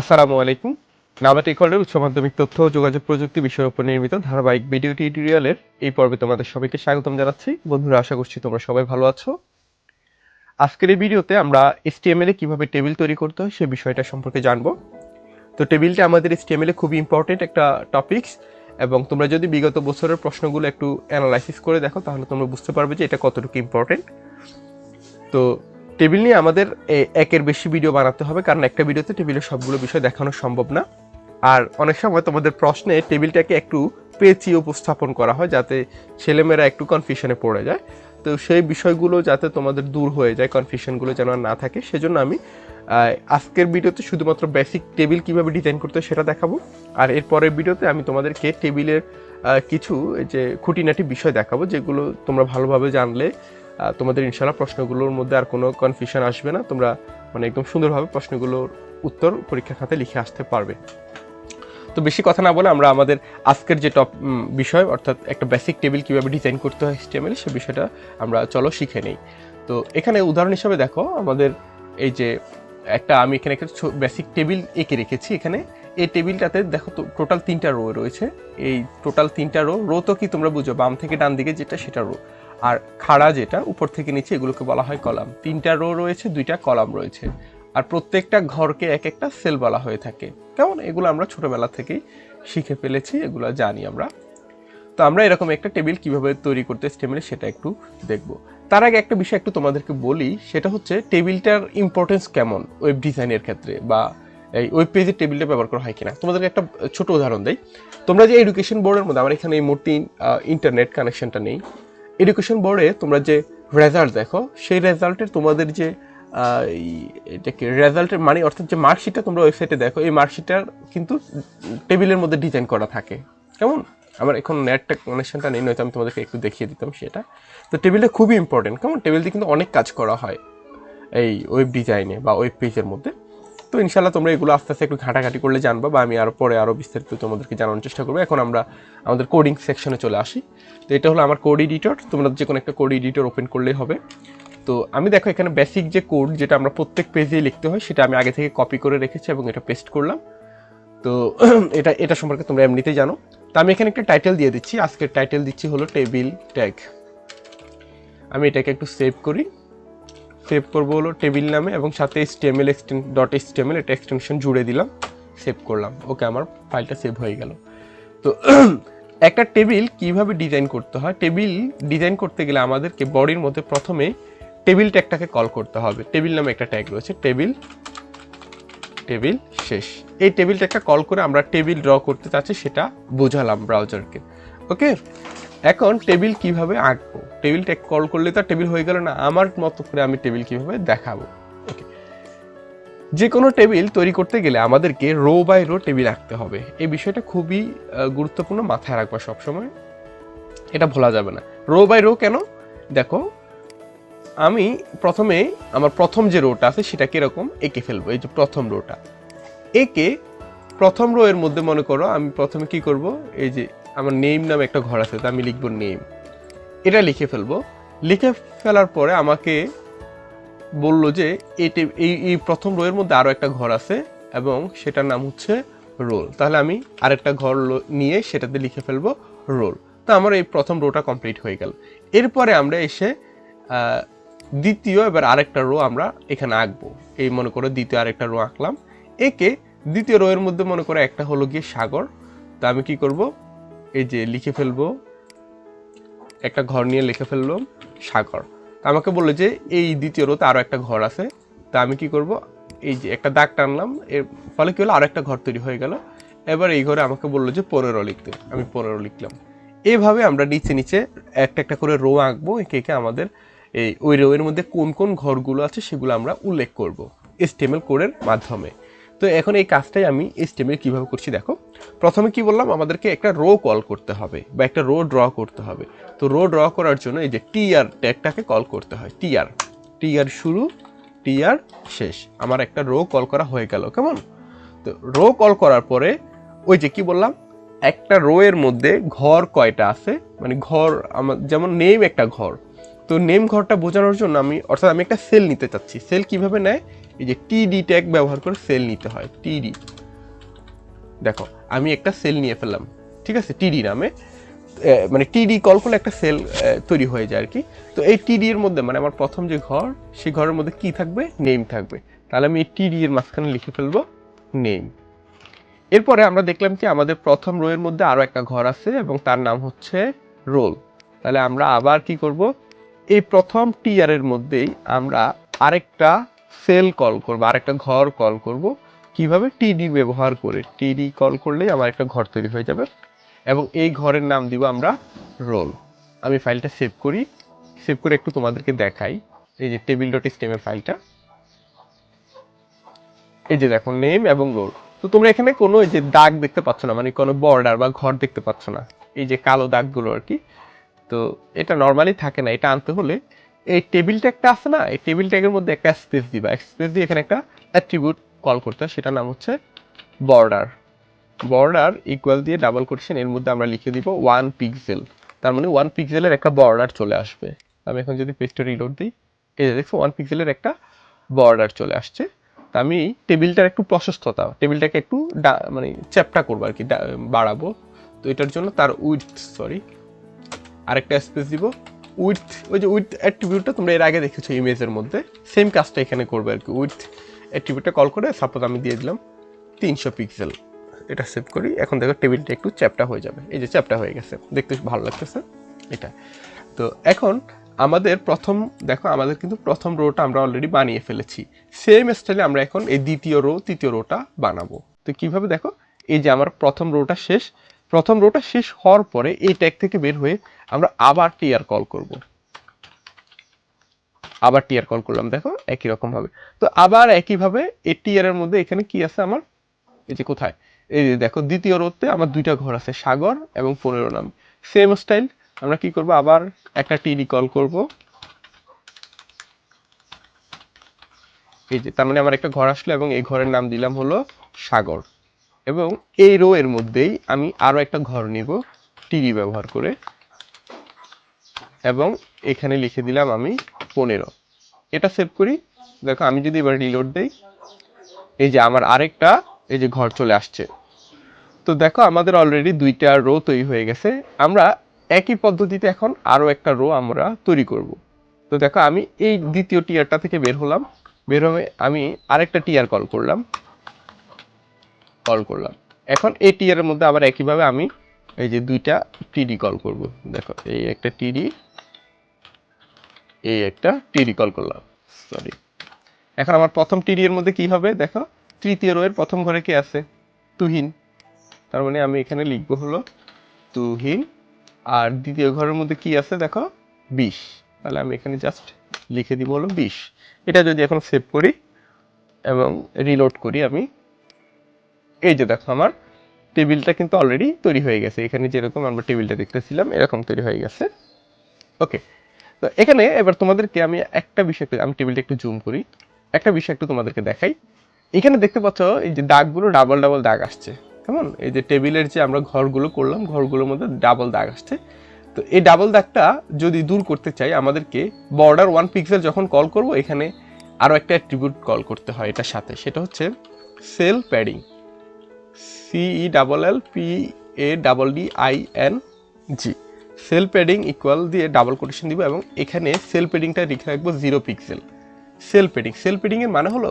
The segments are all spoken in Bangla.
আসসালামু আলাইকুম। নাবাটি কলের উচ্চ মাধ্যমিক তথ্য ও যোগাযোগ প্রযুক্তি বিষয়ের উপর নির্মিত ধারাবাহিক ভিডিও টিউটোরিয়ালের এই পর্বে তোমাদের সবাইকে স্বাগতম জানাচ্ছি। বন্ধুরা, আশা করছি তোমরা সবাই ভালো আছো। আজকের এই ভিডিওতে আমরা এসটিএমএল এ কীভাবে টেবিল তৈরি করতে হয় সে বিষয়টা সম্পর্কে জানব। তো টেবিলটা আমাদের এসটিএমএল এ খুবই ইম্পর্টেন্ট একটা টপিকস এবং তোমরা যদি বিগত বছরের প্রশ্নগুলো একটু অ্যানালাইসিস করে দেখো, তাহলে তোমরা বুঝতে পারবে যে এটা কতটুকু ইম্পর্টেন্ট তো টেবিল নিয়ে আমাদের একের বেশি ভিডিও বানাতে হবে, কারণ একটা ভিডিওতে টেবিলের সবগুলো বিষয় দেখানো সম্ভব না। আর অনেক সময় তোমাদের প্রশ্নে টেবিলটাকে একটু পেঁচিয়ে উপস্থাপন করা হয়, যাতে ছেলেমেয়েরা একটু কনফিউশনে পড়ে যায়। তো সেই বিষয়গুলো যাতে তোমাদের দূর হয়ে যায় কনফিউশনগুলো যেন না থাকে, সেজন্য আমি আজকের ভিডিওতে শুধুমাত্র বেসিক টেবিল কীভাবে ডিজাইন করতে সেটা দেখাবো। আর এর পরের ভিডিওতে আমি তোমাদেরকে টেবিলের কিছু যে খুঁটিনাটি বিষয় দেখাবো, যেগুলো তোমরা ভালোভাবে জানলে তোমাদের ইনশাল্লাহ প্রশ্নগুলোর মধ্যে আর কোনো কনফিউশন আসবে না। তোমরা মানে একদম সুন্দরভাবে প্রশ্নগুলোর উত্তর পরীক্ষা খাতে লিখে আসতে পারবে। তো বেশি কথা না বলে আমরা আমাদের আজকের যে টপ বিষয়, অর্থাৎ একটা বেসিক টেবিল কীভাবে ডিজাইন করতে হয় HTML সে বিষয়টা আমরা চলো শিখে নেই। তো এখানে উদাহরণ হিসাবে দেখো, আমাদের এই যে একটা, আমি এখানে একটা বেসিক টেবিল এঁকে রেখেছি এখানে। এই টেবিলটাতে দেখো তো টোটাল তিনটা রো রয়েছে। এই টোটাল তিনটা রো রো তো কি তোমরা বুঝো, বাম থেকে ডান দিকে যেটা সেটা রো আর খাড়া যেটা, উপর থেকে নিচে এগুলোকে বলা হয় কলাম। তিনটা রো রয়েছে, দুইটা কলাম রয়েছে। আর প্রত্যেকটা ঘরকে এক একটা সেল বলা হয়ে থাকে। কেমন? এগুলো আমরা ছোটবেলা থেকেই শিখে ফেলেছি, এগুলো জানি আমরা। তো আমরা এরকম একটা টেবিল কীভাবে তৈরি করতে স্টেমিলে সেটা একটু দেখব। তার আগে একটা বিষয় একটু তোমাদেরকে বলি, সেটা হচ্ছে টেবিলটার ইম্পর্টেন্স কেমন ওয়েব ডিজাইনের ক্ষেত্রে বা এই ওয়েব পেজের টেবিলটা ব্যবহার করা হয় কিনা? তোমাদেরকে একটা ছোট উদাহরণ দেই। তোমরা যে এডুকেশন বোর্ডের মধ্যে, আমার এখানে এই মোটি ইন্টারনেট কানেকশনটা নেই। এডুকেশন বোর্ডে তোমরা যে রেজাল্ট দেখো, সেই রেজাল্টের তোমাদের যে এটাকে রেজাল্টের মানে অর্থাৎ যে মার্কশিটটা তোমরা ওয়েবসাইটে দেখো, এই মার্কশিটটার কিন্তু টেবিলের মধ্যে ডিজাইন করা থাকে। কেমন? আমার এখন নেটটা কানেকশনটা নেই, নয়তো আমি তোমাদেরকে একটু দেখিয়ে দিতাম সেটা। তো টেবিলটা খুবই ইম্পর্টেন্ট কেমন? টেবিল দিয়ে কিন্তু অনেক কাজ করা হয়, এই ওয়েব ডিজাইনে বা ওয়েব পেজের মধ্যে। তো ইনশাল্লাহ তোমরা এগুলো আস্তে আস্তে একটু ঘাটাঘাটি করলে জানবা বা আমি আরও পরে আরও বিস্তারিত তোমাদেরকে জানানোর চেষ্টা করব। এখন আমরা আমাদের কোডিং সেকশনে চলে আসি। তো এটা হলো আমার কোড এডিটর তোমরা যে কোনো একটা কোড এডিটর ওপেন করলেই হবে। তো আমি দেখো এখানে বেসিক যে কোড যেটা আমরা প্রত্যেক পেজে লিখতে হয়, সেটা আমি আগে থেকে কপি করে রেখেছি এবং এটা পেস্ট করলাম। তো এটা এটা সম্পর্কে তোমরা এমনিতেই জানো। তো আমি এখানে একটা টাইটেল দিয়ে দিচ্ছি। আজকের টাইটেল দিচ্ছি হলো টেবিল ট্যাগ আমি এটাকে একটু সেভ করি। সেভ করব হলো টেবিল নামে এবং সাথে এসটিএমএল এক্সটেন ডট এসটিএমএল এটা এক্সটেনশন জুড়ে দিলাম সেভ করলাম। ওকে, আমার ফাইলটা সেভ হয়ে গেল। তো একটা টেবিল কীভাবে ডিজাইন করতে হয়? টেবিল ডিজাইন করতে গেলে আমাদেরকে বডির মধ্যে প্রথমে টেবিল ট্যাগটাকে কল করতে হবে। টেবিল নামে একটা ট্যাগ রয়েছে টেবিল টেবিল শেষ। এই টেবিল ট্যাগটা কল করে আমরা টেবিল ড্র করতে চাচ্ছি, সেটা বোঝালাম ব্রাউজারকে ওকে? এখন টেবিল কীভাবে আঁকবো? টেবিল ট্যাগ কল করলে তো টেবিল হয়ে গেল না। আমার মতো করে আমি টেবিল কীভাবে দেখাবো? ওকে যে কোনো টেবিল তৈরি করতে গেলে আমাদেরকে রো বাই রো টেবিল আঁকতে হবে। এই বিষয়টা খুবই গুরুত্বপূর্ণ মাথায় রাখবা সবসময়। এটা ভোলা যাবে না। রো বাই রো কেন? দেখো, আমি প্রথমে আমার প্রথম যে রোটা আছে সেটা কীরকম? এঁকে ফেলব। এই যে প্রথম রোটা একে প্রথম রো এর মধ্যে মনে করো আমি প্রথমে কি করব? এই যে আমার নেম নামে একটা ঘর আছে, তো আমি লিখব নেম এটা লিখে ফেলব। লিখে ফেলার পরে আমাকে বলল যে এই টে- এই এই প্রথম রোয়ের মধ্যে আরও একটা ঘর আছে এবং সেটার নাম হচ্ছে রোল তাহলে আমি আরেকটা ঘর নিয়ে সেটাতে লিখে ফেলব রোল তো আমার এই প্রথম রোটা কমপ্লিট হয়ে গেল। এরপরে আমরা এসে দ্বিতীয় এবার আরেকটা রো আমরা এখানে আঁকবো। এই মনে করো দ্বিতীয় আরেকটা রো আঁকলাম। একে দ্বিতীয় রোয়ের মধ্যে মনে করো একটা হলো গিয়ে সাগর। তা আমি কি করব? এই যে লিখে ফেলব, একটা ঘর নিয়ে লিখে ফেললাম সাগর। তা আমাকে বলল যে, এই দ্বিতীয় রোতে আরও একটা ঘর আছে। তা আমি কি করব? এই যে একটা দাগ টানলাম, এর ফলে কি হলো? আরও একটা ঘর তৈরি হয়ে গেল। এবার এই ঘরে আমাকে বলল যে পনেরো লিখতে। আমি পনেরো লিখলাম। এইভাবে আমরা নিচে নিচে একটা একটা করে রো আঁকবো, একে একে আমাদের এই ওই রোয়ের মধ্যে কোন কোন ঘরগুলো আছে সেগুলো আমরা উল্লেখ করব। এসটিএমএল কোডের মাধ্যমে। তো এখন এই কাজটাই আমি এসটিএমএল কীভাবে করছি দেখো। প্রথমে কি বললাম, আমাদেরকে একটা রো কল করতে হবে বা একটা রো ড্র করতে হবে। তো রো ড্র করার জন্য এই যে টিআর ট্যাগটাকে কল করতে হয় টিআর টিআর শুরু টিআর শেষ। আমার একটা রো কল করা হয়ে গেল, কেমন? তো রো কল করার পরে ওই যে কি বললাম, একটা রো এর মধ্যে ঘর কয়টা আছে? মানে ঘর আমার যেমন নেম একটা ঘর। তো নেম ঘরটা বোঝানোর জন্য আমি, অর্থাৎ আমি একটা সেল নিতে চাচ্ছি। সেল কীভাবে নেয়? এই যে টিডি ট্যাগ ব্যবহার করে সেল নিতে হয় টিডি দেখো, আমি একটা সেল নিয়ে ফেললাম, ঠিক আছে? টিডি নামে। মানে টিডি কল করলে একটা সেল তৈরি হয়ে যায় আর কি। তো এই টিডি এর মধ্যে মানে আমার প্রথম যে ঘর, সেই ঘরের মধ্যে কি থাকবে? নেম থাকবে। তাহলে আমি এই টিডি এর মাঝখানে লিখে ফেলব নেম এরপরে আমরা দেখলাম কি, আমাদের প্রথম রো এর মধ্যে আরও একটা ঘর আছে এবং তার নাম হচ্ছে রোল তাহলে আমরা আবার কি করব? এই প্রথম টিয়ার এর মধ্যেই আমরা আরেকটা সেল কল করব, আরেকটা ঘর কল করব। কীভাবে? টিডি ব্যবহার করে। টিডি কল করলেই আমার একটা ঘর তৈরি হয়ে যাবে এবং এই ঘরের নাম দিব আমরা রোল। আমি ফাইলটা সেভ করি। সেভ করে একটু তোমাদেরকে দেখাই। এই যে টেবিল ডট স্টেমের ফাইলটা। এই যে দেখো নেম এবং রোল তো তোমরা এখানে কোনো এই যে দাগ দেখতে পাচ্ছ না মানে কোনো বর্ডার বা ঘর দেখতে পাচ্ছ না। এই যে কালো দাগগুলো আর কি। তো এটা নর্মালি থাকে না। এটা আনতে হলে এই টেবিল ট্যাগটা আছে না এই টেবিল ট্যাগের মধ্যে একটা স্পেস দিবা। স্পেস দিয়ে এখানে একটা অ্যাট্রিবিউট কল করতে হয়, সেটার নাম হচ্ছে বর্ডার বর্ডার ইকুয়াল দিয়ে ডাবল কোটেশন এর মধ্যে আমরা লিখে দিব ওয়ান পিক্সেল তার মানে ওয়ান পিক্সেলের একটা বর্ডার চলে আসবে। আমি এখন যদি পেজটা রিলোড দিই এই যে দেখছ ওয়ান পিক্সেলের একটা বর্ডার চলে আসছে। তা আমি টেবিলটার একটু প্রশস্ততা টেবিলটাকে একটু মানে চ্যাপটা করব আর কি বাড়াবো। তো এটার জন্য তার উইথ সরি আরেকটা স্পেস দিব। উইথ, ওই যে উইথ অ্যাট্রিবিউটটা তোমরা এর আগে দেখেছ ইমেজের মধ্যে। সেম কাজটা এখানে করবে আর কি, উইথ অ্যাট্রিবিউটটা কল করে সাপোজ আমি দিয়ে দিলাম তিনশো পিক্সেল। এটা সেভ করি। এখন দেখো টেবিলটা একটু চ্যাপটা হয়ে যাবে। এই যে চ্যাপটা হয়ে গেছে। দেখতে ভালো লাগতেছে। এটা। তো এখন আমাদের প্রথম, দেখো আমাদের কিন্তু প্রথম রোটা আমরা অলরেডি বানিয়ে ফেলেছি। সেম স্টাইলে আমরা এখন এই দ্বিতীয় রো তৃতীয় রোটা বানাবো। তো কীভাবে দেখো? এই যে আমার প্রথম রোটা শেষ। প্রথম রোটা শেষ হওয়ার পরে এই ট্যাগ থেকে বের হয়ে আমরা আবার টিআর কল করব। আবার টিআর কল করলাম, দেখো একই রকম ভাবে। তো আবার একইভাবে এই টিআর এর মধ্যে এখানে কি আছে আমার? এই যে কোথায়? এই যে দেখো দ্বিতীয় রোতে আমার দুইটা ঘর আছে, সাগর এবং পনেরো নাম। সেম স্টাইল আমরা কি করব? আবার একটা টিডি কল করব। এই যে, তার মানে আমার একটা ঘর আসলো এবং এই ঘরের নাম দিলাম হলো সাগর। এবং এই রো এর মধ্যেই আমি আরও একটা ঘর নিব টিডি ব্যবহার করে। এবং এখানে লিখে দিলাম আমি পনেরো। এটা সেভ করি। দেখো, আমি যদি এবার রিলোড দেই, এই যে আমার আরেকটা, এই যে ঘর চলে আসছে। তো দেখো, আমাদের অলরেডি দুইটা রো তৈরি হয়ে গেছে। আমরা একই পদ্ধতিতে এখন আরও একটা রো আমরা তৈরি করব। তো দেখো, আমি এই দ্বিতীয় টিয়ারটা থেকে বের হলাম। বের হয়ে আমি আরেকটা টিয়ার কল করলাম। কল করলাম। এখন এই টিয়ারের মধ্যে আবার একইভাবে আমি এই যে দুইটা টিডি কল করব। দেখো, এই একটা টিডি এই একটা টিডি কল করলাম। সরি এখন আমার প্রথম টিডি এর মধ্যে কি হবে? দেখো, তৃতীয় রো এর প্রথম ঘরে কি আছে? তুহিন। তার মানে আমি এখানে লিখব হলো তুহিন। আর দ্বিতীয় ঘরের মধ্যে কি আছে? দেখো, বিশ। তাহলে আমি এখানে জাস্ট লিখে দিব হলো বিশ। এটা যদি এখন সেভ করি এবং রিলোড করি আমি এই যে দেখো আমার টেবিলটা কিন্তু অলরেডি তৈরি হয়ে গেছে। এখানে যেরকম আমরা টেবিলটা দেখতেছিলাম, এরকম তৈরি হয়ে গেছে। ওকে তো এখানে এবার তোমাদেরকে আমি একটা বিষয় আমি টেবিলটা একটু জুম করি। একটা বিষয় একটু তোমাদেরকে দেখাই। এখানে দেখতে পাচ্ছ এই যে দাগগুলো ডাবল ডাবল দাগ আসছে। কেমন? এই যে টেবিলের যে আমরা ঘরগুলো করলাম, ঘরগুলোর মধ্যে ডাবল দাগ আসছে। তো এই ডাবল দাগটা যদি দূর করতে চাই, আমাদেরকে বর্ডার ওয়ান পিক্সেল যখন কল করব, এখানে আরও একটা অ্যাট্রিবিউট কল করতে হয় এটার সাথে। সেটা হচ্ছে cell padding C E double L P A double D I N G cell padding equal দিয়ে ডাবল কোটেশন দিব এবং এখানে সেল প্যাডিংটা লিখে রাখব zero pixel cell padding cell padding এর মানে হলো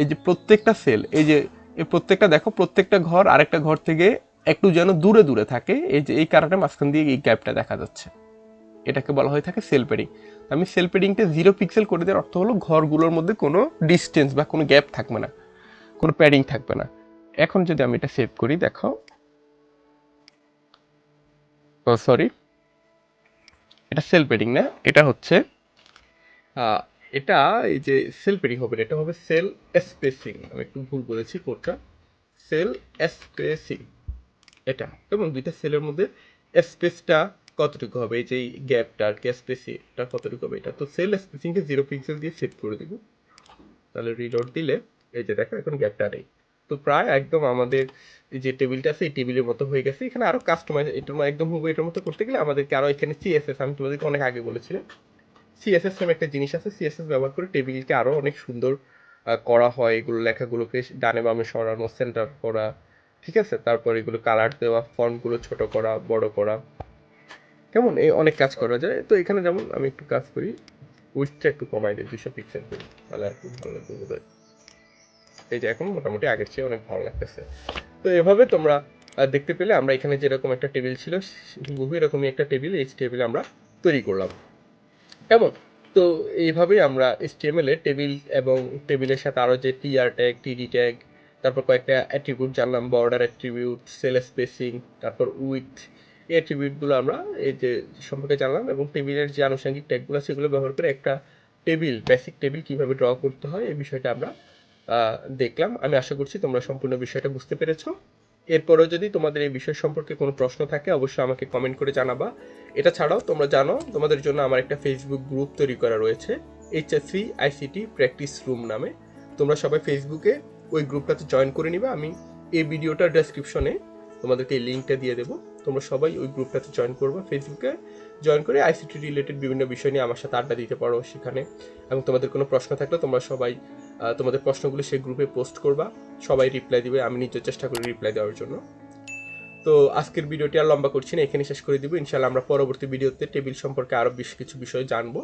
এই যে প্রত্যেকটা সেল এই যে এই প্রত্যেকটা দেখো, প্রত্যেকটা ঘর আরেকটা ঘর থেকে একটু যেন দূরে দূরে থাকে, এই যে এই কারণে মাঝখান দিয়ে এই গ্যাপটা দেখা যাচ্ছে। এটাকে বলা হয়ে থাকে সেল প্যাডিং আমি সেল প্যাডিংটা জিরো পিক্সেল করে দেওয়ার অর্থ হলো ঘরগুলোর মধ্যে কোনো ডিস্টেন্স বা কোনো গ্যাপ থাকবে না, কোনো প্যাডিং থাকবে না। এখন যদি আমি এটা সেভ করি দেখো ও সরি এটা সেল প্যাডিং না, এটা হচ্ছে এটা এই যে সেল পেডিং হবে এটা হবে সেল স্পেসিং আমি একটু ভুল বলেছি কোডটা। সেল স্পেসিং এটা। এবং দুইটা সেলের মধ্যে স্পেসটা কতটুকু হবে? এই যে গ্যাপটা আর কি স্পেসিটা কতটুকু হবে? এটা তো সেল স্পেসিংকে জিরো পিক্সেল দিয়ে সেট করে দেবো। তাহলে রিলোড দিলে, এই যে দেখো, এখন গ্যাপটা নেই তো প্রায় একদম আমাদের যে টেবিলটা আছে, এই টেবিলের মতো হয়ে গেছে। এখানে আরও কাস্টমাইজ মধ্যে একদম হুবহু এটার মতো করতে গেলে আমাদেরকে আরও এখানে সিএসএস আমি তোমাদেরকে অনেক আগে বলেছিলাম। সিএসএস নামে একটা জিনিস আছে সিএসএস ব্যবহার করে টেবিলকে আরও অনেক সুন্দর করা হয়। এগুলো লেখাগুলোকে ডানে বামে সরানো সেন্টার করা, ঠিক আছে? তারপর এগুলো কালার দেওয়া ফন্টগুলো ছোট করা, বড় করা। কেমন? এই অনেক কাজ করা যায়। তো এখানে যেমন আমি একটু কাজ করি উইথটা একটু কমাই দিই দুশো পিক্সেল করি। তাহলে আর কি ভালো লাগবে যে এখন মোটামুটি আগের চেয়ে অনেক ভালো লাগতেছে। তো এভাবে তোমরা দেখতে পেলে আমরা এখানে যেরকম একটা টেবিল ছিল বহু এরকমই একটা টেবিল, এই টেবিল আমরা তৈরি করলাম। কেমন? তো এইভাবেই আমরা HTML এ টেবিল এবং টেবিলের সাথে আরও যে টিআর ট্যাগ টিডি ট্যাগ তারপর কয়েকটা অ্যাট্রিবিউট জানলাম বর্ডার অ্যাট্রিবিউট সেল স্পেসিং তারপর উইথ এই অ্যাট্রিবিউটগুলো আমরা এই যে সম্পর্কে জানলাম এবং টেবিলের যে আনুষঙ্গিক ট্যাগগুলো সেগুলো ব্যবহার করে একটা টেবিল বেসিক টেবিল কীভাবে ড্র করতে হয়, এই বিষয়টা আমরা দেখলাম। আমি আশা করছি তোমরা সম্পূর্ণ বিষয়টা বুঝতে পেরেছ। এরপরেও যদি তোমাদের এই বিষয় সম্পর্কে কোনো প্রশ্ন থাকে, অবশ্যই আমাকে কমেন্ট করে জানাবা। এটা ছাড়াও তোমরা জানো, তোমাদের জন্য আমার একটা ফেসবুক গ্রুপ তৈরি করা রয়েছে H S HSC ICT practice room নামে। তোমরা সবাই ফেসবুকে ওই গ্রুপটাতে জয়েন করে নিবে। আমি এই ভিডিওটার ডেসক্রিপশনে তোমাদেরকে এই লিঙ্কটা দিয়ে দেবো। তোমরা সবাই ওই গ্রুপটাতে জয়েন করবে ফেসবুকে জয়েন করে আইসিটি রিলেটেড বিভিন্ন বিষয় নিয়ে আমার সাথে আড্ডা দিতে পারো সেখানে। এবং তোমাদের কোনো প্রশ্ন থাকলে তোমরা সবাই তোমাদের প্রশ্নগুলো সেই গ্রুপে পোস্ট করবা। সবাই রিপ্লাই দিবে, আমি নিজের চেষ্টা করি রিপ্লাই দেওয়ার জন্য। তো আজকের ভিডিওটি আর লম্বা করছি না, এখানে শেষ করে দিব। ইনশাল্লাহ আমরা পরবর্তী ভিডিওতে টেবিল সম্পর্কে আরও বেশ কিছু বিষয় জানব।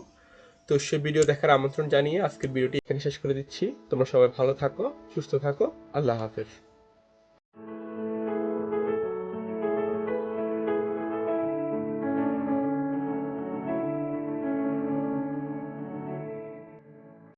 তো সে ভিডিও দেখার আমন্ত্রণ জানিয়ে আজকের ভিডিওটি এখানে শেষ করে দিচ্ছি। তোমরা সবাই ভালো থাকো, সুস্থ থাকো। আল্লাহ হাফেজ।